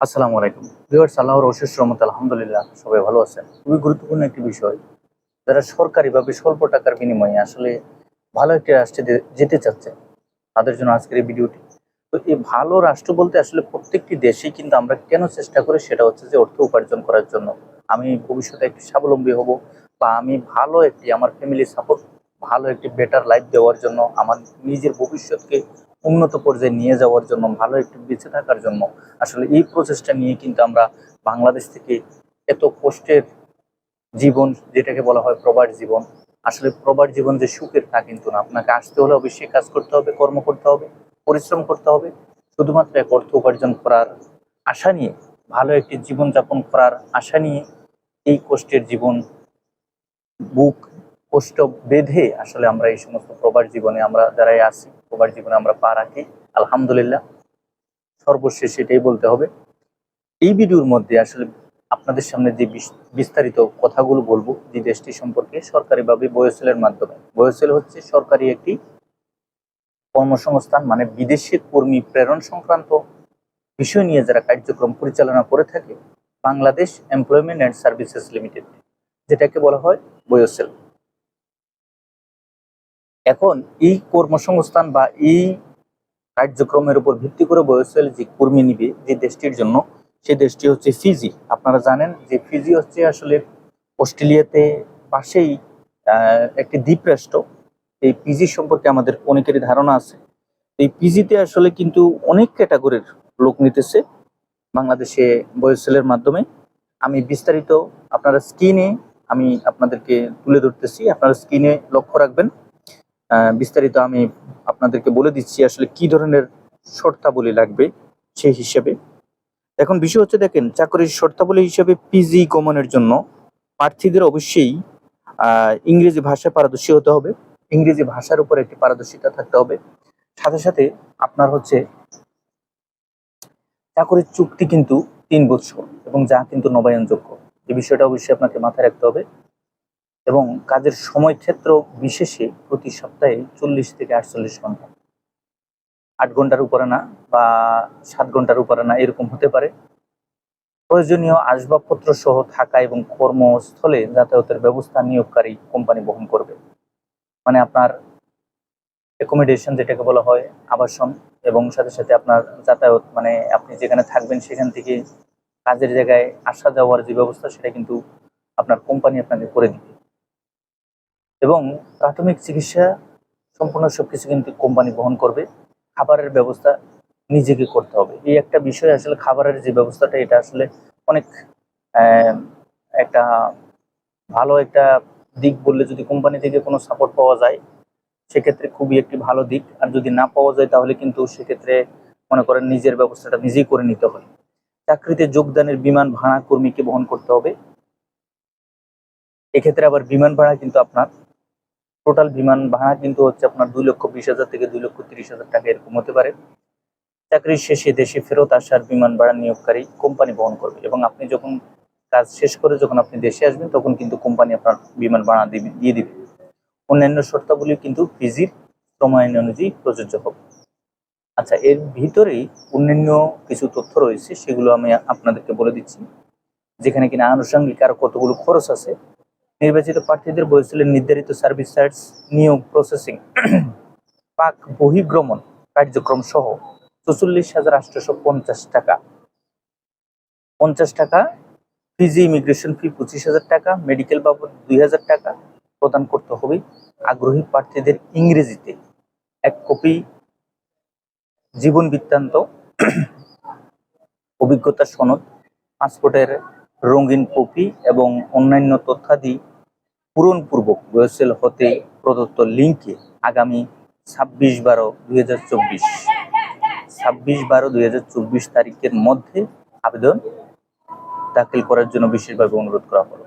আসসালামু আলাইকুম। ভিউয়ার্স, আল্লাহর অশেষ রহমত আলহামদুলিল্লাহ সবাই ভালো আছেন। খুবই গুরুত্বপূর্ণ একটি বিষয়, যারা সরকারিভাবে স্বল্প টাকার বিনিময়ে আসলে ভালো একটি রাষ্ট্রে যেতে চাচ্ছে, তাদের জন্য আজকের এই ভিডিওটি। তো এই ভালো রাষ্ট্র বলতে আসলে প্রত্যেকটি দেশেই কিন্তু আমরা কেন চেষ্টা করি সেটা হচ্ছে যে অর্থ উপার্জন করার জন্য। আমি ভবিষ্যতে একটি স্বাবলম্বী হব বা আমি ভালো একটি, আমার ফ্যামিলি সাপোর্ট ভালো একটি বেটার লাইফ দেওয়ার জন্য, আমার নিজের ভবিষ্যৎকে উন্নত পর্যায়ে নিয়ে যাওয়ার জন্য, ভালো একটু বেঁচে থাকার জন্য আসলে এই প্রচেষ্টা নিয়ে কিন্তু আমরা বাংলাদেশ থেকে এত কষ্টের জীবন, যেটাকে বলা হয় প্রবার জীবন, আসলে প্রবার জীবন যে সুখের তা কিন্তু না। আপনাকে আসতে হলে অবশ্যই কাজ করতে হবে, কর্ম করতে হবে, পরিশ্রম করতে হবে। শুধুমাত্র এক অর্থ উপার্জন করার আশা নিয়ে, ভালো একটি জীবনযাপন করার আশা নিয়ে এই কষ্টের জীবন, বুক কষ্ট বেঁধে আসলে আমরা এই সমস্ত প্রবাস জীবনে আমরা যারাই আছি প্রবাস জীবনে আমরা পা রাখি, আলহামদুলিল্লাহ। সর্বশেষ এটাই বলতে হবে। এই ভিডিওর মধ্যে আসলে আপনাদের সামনে যে বিস্তারিত কথাগুলো বলব, যে দেশটি সম্পর্কে সরকারিভাবে বয়সেলের মাধ্যমে। বয়সেল হচ্ছে সরকারি একটি কর্মসংস্থান মানে বিদেশি কর্মী প্রেরণ সংক্রান্ত বিষয় নিয়ে যারা কার্যক্রম পরিচালনা করে থাকে, Bangladesh employment and services limited যেটাকে বলা হয় বয়সেল। এখন এই কর্মসংস্থান বা এই কার্যক্রমের উপর ভিত্তি করে বয়সেল যে কর্মী নিবে, যে দেশটির জন্য, সে দেশটি হচ্ছে ফিজি। আপনারা জানেন যে ফিজি হচ্ছে আসলে অস্ট্রেলিয়াতে পাশেই একটি দ্বীপ রাষ্ট্র এই পিজি সম্পর্কে আমাদের অনেকেরই ধারণা আছে। এই পিজিতে আসলে কিন্তু অনেক ক্যাটাগরির লোক নিতেছে বাংলাদেশে বয়সেলের মাধ্যমে। আমি বিস্তারিত আপনারা স্ক্রিনে আমি আপনাদেরকে তুলে ধরতেছি। আপনারা স্ক্রিনে লক্ষ্য রাখবেন। বিস্তারিত আমি আপনাদেরকে বলে দিচ্ছি আসলে কি ধরনের শর্তাবলী লাগবে সেই হিসেবে। এখন বিষয় হচ্ছে, দেখেন, চাকরির শর্তাবলী হিসেবে পিজি গমনের জন্য প্রার্থীদের অবশ্যই ইংরেজি ভাষায় পারদর্শী হতে হবে। ইংরেজি ভাষার উপর একটি পারদর্শিতা থাকতে হবে। সাথে সাথে আপনার হচ্ছে চাকরির চুক্তি কিন্তু তিন বছর এবং যা কিন্তু নবায়নযোগ্য। এই বিষয়টা অবশ্যই আপনাকে মাথায় রাখতে হবে। এবং কাজের সময় ক্ষেত্র বিশেষে প্রতি সপ্তাহে চল্লিশ থেকে আটচল্লিশ ঘণ্টা। আট ঘণ্টার উপরে না বা সাত ঘণ্টার উপরে না এরকম হতে পারে। প্রয়োজনীয় আসবাবপত্র সহ থাকা এবং কর্মস্থলে যাতায়াতের ব্যবস্থা নিয়োগকারী কোম্পানি বহন করবে। মানে আপনার অ্যাকোমোডেশন যেটাকে বলা হয়, আবাসন এবং সাথে সাথে আপনার যাতায়াত মানে আপনি যেখানে থাকবেন সেখান থেকে কাজের জায়গায় আসা যাওয়ার যে ব্যবস্থা সেটা কিন্তু আপনার কোম্পানি আপনাকে করে দিবে। এবং প্রাথমিক চিকিৎসা সম্পূর্ণ সবকিছু কিন্তু কোম্পানি বহন করবে। খাবারের ব্যবস্থা নিজেকে করতে হবে। এই একটা বিষয় আসলে খাবারের যে ব্যবস্থাটা, এটা আসলে অনেক একটা ভালো একটা দিক বললে যদি কোম্পানি থেকে কোনো সাপোর্ট পাওয়া যায়, সেক্ষেত্রে খুবই একটি ভালো দিক। আর যদি না পাওয়া যায়, তাহলে কিন্তু সেক্ষেত্রে মনে করেন নিজের ব্যবস্থাটা নিজেই করে নিতে হয় চাকরিতে যোগদানের বিমান ভাড়া কর্মীকে বহন করতে হবে। এক্ষেত্রে আবার বিমান ভাড়া কিন্তু আপনার টোটাল বিমান ভাড়া কিন্তু হচ্ছে আপনার দুই লক্ষ বিশ হাজার থেকে দুই লক্ষ তিরিশ হাজার টাকা এরকম হতে পারে। চাকরির শেষে দেশে ফেরত আসার বিমান ভাড়া নিয়োগকারী কোম্পানি বহন করবে এবং আপনি যখন কাজ শেষ করে যখন আপনি দেশে আসবেন, তখন কিন্তু কোম্পানি আপনার বিমান ভাড়া দিবে, দিয়ে দিবে। অন্যান্য শর্তাবলী কিন্তু পিজির শ্রম আইন অনুযায়ী প্রযোজ্য হবে। আচ্ছা এর ভিতরেই অন্যান্য কিছু তথ্য রয়েছে, সেগুলো আমি আপনাদেরকে বলে দিচ্ছি। যেখানে কিনা আনুষঙ্গিক আরও কতগুলো খরচ আছে নির্বাচিত প্রার্থীদের বয়সের নির্ধারিত সার্ভিস চার্জ নিয়োগ প্রসেসিং পাক বহিগ্রমণ কার্যক্রম সহ চৌচল্লিশ হাজার আটশোশো পঞ্চাশ টাকা। পঞ্চাশ টাকা পিজি ইমিগ্রেশন ফি পঁচিশ হাজার টাকা মেডিকেল বাবদ দুই হাজার টাকা প্রদান করতে হবে। আগ্রহী প্রার্থীদের ইংরেজিতে এক কপি জীবন বৃত্তান্ত, অভিজ্ঞতা সনদ পাসপোর্টের রঙিন কপি এবং অন্যান্য তথ্যাদি পূরণপূর্বক ওয়েবসেল হতে প্রদত্ত লিঙ্কে আগামী ছাব্বিশ বারো দুই হাজার চব্বিশ, ছাব্বিশ বারো দুই হাজার চব্বিশ তারিখের মধ্যে আবেদন দাখিল করার জন্য বিশেষভাবে অনুরোধ করা হলো।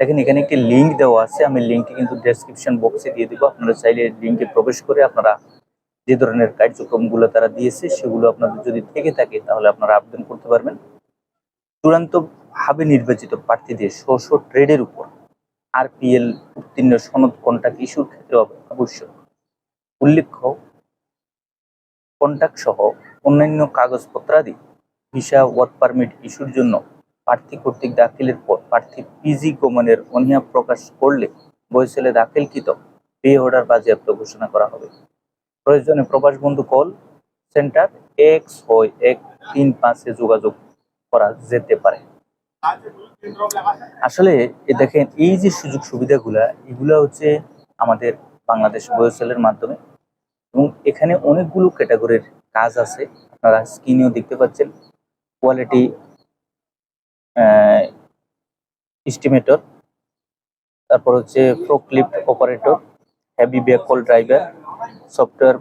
দেখেন, এখানে একটি লিঙ্ক দেওয়া আছে। আমি লিঙ্কটি কিন্তু ডেসক্রিপশন বক্সে দিয়ে দিব। আপনারা চাইলে লিঙ্কে প্রবেশ করে আপনারা যে ধরনের কার্যক্রমগুলো তারা দিয়েছে, সেগুলো আপনাদের যদি থেকে থাকে, তাহলে আপনারা আবেদন করতে পারবেন। চূড়ান্ত ভাবে নির্বাচিত প্রার্থীদের স্ব ট্রেডের উপর আরপিএল উত্তীর্ণ সনদ কন্ট্যাক্ট ইস্যুর ক্ষেত্রে আবশ্যক। উল্লেখ্য কন্ট্যাক্ট সহ অন্যান্য কাগজপত্রাদি, ভিসা, ওয়ার্ক পারমিট ইস্যুর জন্য প্রার্থী কর্তৃক দাখিলের পর প্রার্থী পিজি গমনের অনীহা প্রকাশ করলে বয়সেলে দাখিলকৃত পে অর্ডার বাজেয়াপ্ত ঘোষণা করা হবে। প্রয়োজনে প্রবাস বন্ধু কল সেন্টার এক্স ওই এক তিন পাঁচে যোগাযোগ করা যেতে পারে। আসলে দেখেন, এই যে সুযোগ সুবিধাগুলা, এগুলা হচ্ছে আমাদের বাংলাদেশ বয়সেলের মাধ্যমে। এবং এখানে অনেকগুলো ক্যাটাগরির কাজ আছে, আপনারা স্ক্রিনেও দেখতে পাচ্ছেন। কোয়ালিটি এস্টিমেটর তারপর হচ্ছে forklift operator heavy vehicle driver software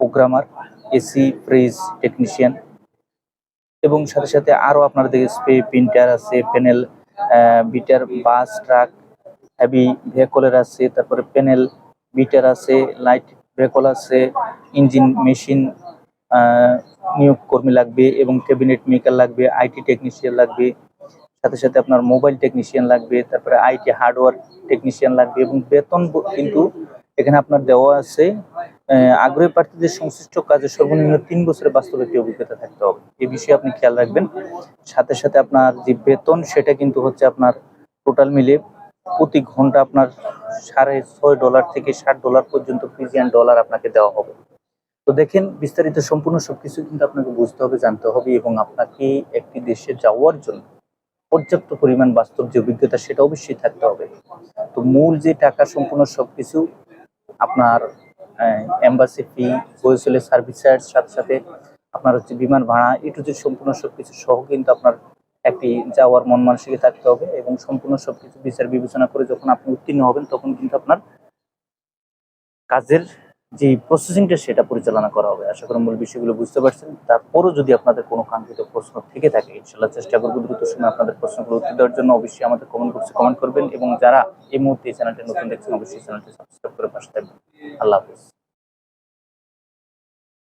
programmer AC fridge technician এবং সাথে সাথে আরও আপনারা দেখে স্প্রে প্রিন্টার আছে, panel beater, bus, truck, heavy ভেহিকলের আছে, তারপরে প্যানেল, বিটার আছে, লাইট ভেহিকল আছে, ইঞ্জিন, মেশিন নিয়োগ কর্মী লাগবে এবং ক্যাবিনেট মেকার লাগবে, আইটি টেকনিশিয়ান লাগবে, সাথে সাথে আপনার মোবাইল টেকনিশিয়ান লাগবে, তারপরে আইটি হার্ডওয়্যার টেকনিশিয়ান লাগবে এবং বেতন কিন্তু এখানে আপনার দেওয়া আছে। আগ্রহী প্রার্থীদের সংশ্লিষ্ট কাজে সর্বনিম্ন তিন বছরের বাস্তব একটি অভিজ্ঞতা থাকতে হবে। এই বিষয়ে আপনি খেয়াল রাখবেন। সাথে সাথে আপনার যে বেতন, সেটা কিন্তু হচ্ছে আপনার টোটাল মিলে প্রতি ঘণ্টা আপনার সাড়ে ছয় ডলার থেকে ষাট ডলার পর্যন্ত ফিজিয়ান ডলার আপনাকে দেওয়া হবে। তো দেখেন, বিস্তারিত সম্পূর্ণ সবকিছু কিন্তু আপনাকে বুঝতে হবে, জানতে হবে এবং আপনাকে একটি দেশে যাওয়ার জন্য পর্যাপ্ত পরিমাণ বাস্তব যে অভিজ্ঞতা, সেটা অবশ্যই থাকতে হবে। তো মূল যে টাকা সম্পূর্ণ সবকিছু আপনার এম্বাসি ফি বইসেলের সার্ভিস চার্জ সাথে সাথে আপনার হচ্ছে বিমান ভাড়া এটু যে সম্পূর্ণ সব কিছু সহ কিন্তু আপনার একটি যাওয়ার মন মানসিকে থাকতে হবে এবং সম্পূর্ণ সব কিছু বিচার বিবেচনা করে যখন আপনি উত্তীর্ণ হবেন, তখন কিন্তু আপনার কাজের যে প্রসেসিংটা সেটা পরিচালনা করা হবে। আশা করি মূল বিষয়গুলো বুঝতে পারছেন। তারপরও যদি আপনাদের কোনো কাঙ্ক্ষিত প্রশ্ন থেকে থাকে ইনশাল্লাহ চেষ্টা করব দ্রুত সময় আপনাদের প্রশ্নগুলো উত্তর দেওয়ার জন্য। অবশ্যই আমাদের কমেন্ট বক্সে কমেন্ট করবেন এবং যারা এই মুহূর্তে এই চ্যানেলটি নতুন দেখছেন, অবশ্যই চ্যানেলটি সাবস্ক্রাইব করে পাশে থাকবেন। আল্লাহ হাফিজ।